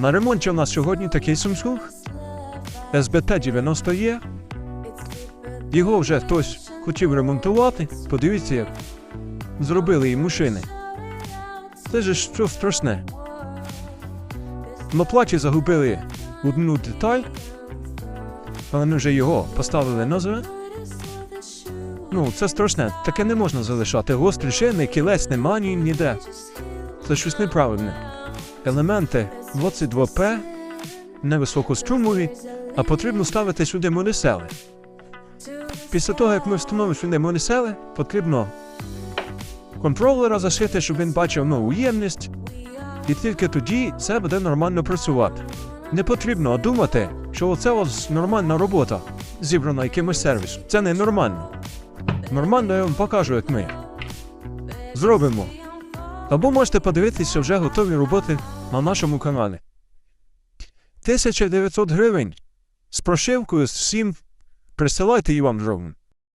На ремонті у нас сьогодні такий Samsung SBT 90 є. Його вже хтось хотів ремонтувати. Подивіться, як зробили їм машини. Це ж що страшне. На платі загубили одну деталь, але вони вже його поставили назад. Ну, це страшне. Таке не можна залишати. Гострі шини, кілець нема ні ніде. Це щось неправильне. Елементи 22P невисокострумові, а потрібно ставити сюди моносели. Після того, як ми встановимо сюди моносели, потрібно контролера зашити, щоб він бачив нову ємність, і тільки тоді це буде нормально працювати. Не потрібно думати, що оце ось нормальна робота, зібрана якимось сервісом. Це не нормально. Нормально я вам покажу, як ми зробимо. Або можете подивитися вже готові роботи на нашому каналі. 1900 гривень з прошивкою з всім. Присилайте і вам зробимо.